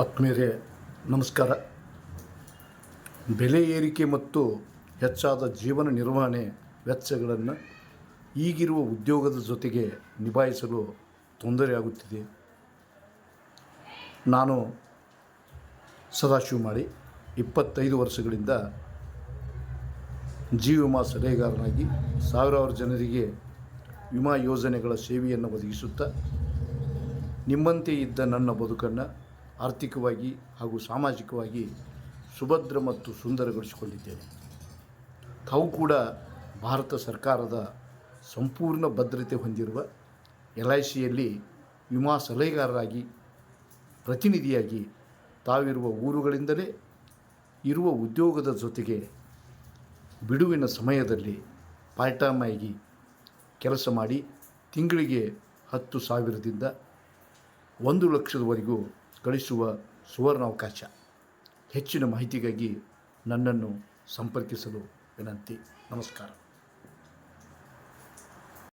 ಆತ್ಮೀಯರೇ, ನಮಸ್ಕಾರ. ಬೆಲೆ ಏರಿಕೆ ಮತ್ತು ಹೆಚ್ಚಾದ ಜೀವನ ನಿರ್ವಹಣೆ ವೆಚ್ಚಗಳನ್ನು ಈಗಿರುವ ಉದ್ಯೋಗದ ಜೊತೆಗೆ ನಿಭಾಯಿಸಲು ತೊಂದರೆಯಾಗುತ್ತಿದೆ. ನಾನು ಸದಾಶಿವ ಮಾಡಿ ಇಪ್ಪತ್ತೈದು ವರ್ಷಗಳಿಂದ ಜೀವ ವಿಮಾ ಸಲಹೆಗಾರನಾಗಿ ಸಾವಿರಾರು ಜನರಿಗೆ ವಿಮಾ ಯೋಜನೆಗಳ ಸೇವೆಯನ್ನು ಒದಗಿಸುತ್ತಾ ನಿಮ್ಮಂತೆ ಇದ್ದ ನನ್ನ ಬದುಕನ್ನು ಆರ್ಥಿಕವಾಗಿ ಹಾಗೂ ಸಾಮಾಜಿಕವಾಗಿ ಸುಭದ್ರ ಮತ್ತು ಸುಂದರಗೊಳಿಸಿಕೊಂಡಿದ್ದೇವೆ ತಾವು ಕೂಡ ಭಾರತ ಸರ್ಕಾರದ ಸಂಪೂರ್ಣ ಭದ್ರತೆ ಹೊಂದಿರುವ ಎಲ್ ಐ ಸಿಯಲ್ಲಿ ವಿಮಾ ಸಲಹೆಗಾರರಾಗಿ ಪ್ರತಿನಿಧಿಯಾಗಿ ತಾವಿರುವ ಊರುಗಳಿಂದಲೇ ಇರುವ ಉದ್ಯೋಗದ ಜೊತೆಗೆ ಬಿಡುವಿನ ಸಮಯದಲ್ಲಿ ಪಾರ್ಟ್ ಟೈಮ್ ಆಗಿ ಕೆಲಸ ಮಾಡಿ ತಿಂಗಳಿಗೆ ಹತ್ತು ಸಾವಿರದಿಂದ ಒಂದು ಲಕ್ಷದವರೆಗೂ ಗಳಿಸುವ ಸುವರ್ಣಾವಕಾಶ. ಹೆಚ್ಚಿನ ಮಾಹಿತಿಗಾಗಿ ನನ್ನನ್ನು ಸಂಪರ್ಕಿಸಲು ವಿನಂತಿ. ನಮಸ್ಕಾರ.